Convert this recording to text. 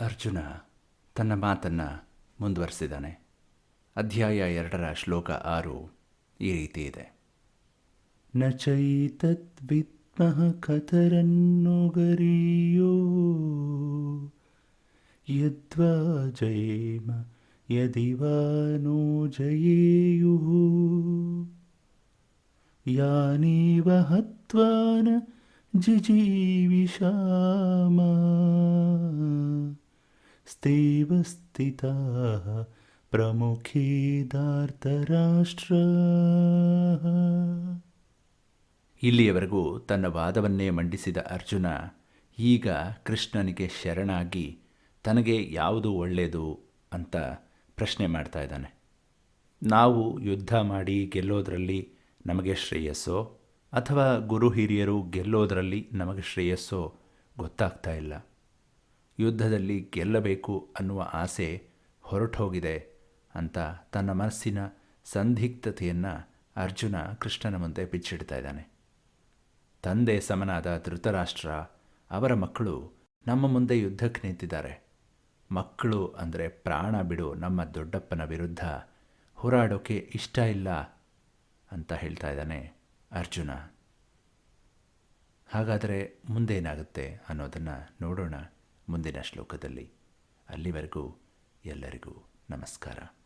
ಅರ್ಜುನ ತನ್ನ ಮಾತನ್ನು ಮುಂದುವರೆಸಿದ್ದಾನೆ. ಅಧ್ಯಾಯ ಎರಡರ ಶ್ಲೋಕ ಆರು ಈ ರೀತಿ ಇದೆ. ನ ಚೈತದ್ವಿತ್ಮಃ ಕಥರನ್ನು ಗರೀಯೋ ಯದ್ವಾ ಜಯೇಮ ಯದಿ ಜಯೇಯು ಯಾನೇವ ಹತ್ವಾ ನ ಜಿಜೀವಿಷಾಮ. ಸ್ಥೇವ ಸ್ಥಿತಾಃ ಪ್ರಮುಖೇ ಧಾರ್ತರಾಷ್ಟ್ರ ಇಲ್ಲಿಯವರೆಗೂ ತನ್ನ ವಾದವನ್ನೇ ಮಂಡಿಸಿದ ಅರ್ಜುನ ಈಗ ಕೃಷ್ಣನಿಗೆ ಶರಣಾಗಿ ತನಗೆ ಯಾವುದು ಒಳ್ಳೆಯದು ಅಂತ ಪ್ರಶ್ನೆ ಮಾಡ್ತಾ ಇದ್ದಾನೆ. ನಾವು ಯುದ್ಧ ಮಾಡಿ ಗೆಲ್ಲೋದರಲ್ಲಿ ನಮಗೆ ಶ್ರೇಯಸ್ಸೋ ಅಥವಾ ಗುರು ಹಿರಿಯರು ಗೆಲ್ಲೋದರಲ್ಲಿ ನಮಗೆ ಶ್ರೇಯಸ್ಸೋ ಗೊತ್ತಾಗ್ತಾ ಇಲ್ಲ. ಯುದ್ಧದಲ್ಲಿ ಗೆಲ್ಲಬೇಕು ಅನ್ನುವ ಆಸೆ ಹೊರಟೋಗಿದೆ ಅಂತ ತನ್ನ ಮನಸ್ಸಿನ ಸಂದಿಗ್ಧತೆಯನ್ನು ಅರ್ಜುನ ಕೃಷ್ಣನ ಮುಂದೆ ಬಿಚ್ಚಿಡ್ತಾ ಇದ್ದಾನೆ. ತಂದೆ ಸಮನಾದ ಧೃತರಾಷ್ಟ್ರ ಅವರ ಮಕ್ಕಳು ನಮ್ಮ ಮುಂದೆ ಯುದ್ಧಕ್ಕೆ ನಿಂತಿದ್ದಾರೆ. ಮಕ್ಕಳು ಅಂದರೆ ಪ್ರಾಣ ಬಿಡು, ನಮ್ಮ ದೊಡ್ಡಪ್ಪನ ವಿರುದ್ಧ ಹೋರಾಡೋಕೆ ಇಷ್ಟ ಇಲ್ಲ ಅಂತ ಹೇಳ್ತಾ ಇದ್ದಾನೆ ಅರ್ಜುನ. ಹಾಗಾದರೆ ಮುಂದೇನಾಗುತ್ತೆ ಅನ್ನೋದನ್ನು ನೋಡೋಣ. ಮುಂದಿನ ಶ್ಲೋಕದಲ್ಲಿ ಅಲ್ಲಿವರೆಗೂ ಎಲ್ಲರಿಗೂ ನಮಸ್ಕಾರ.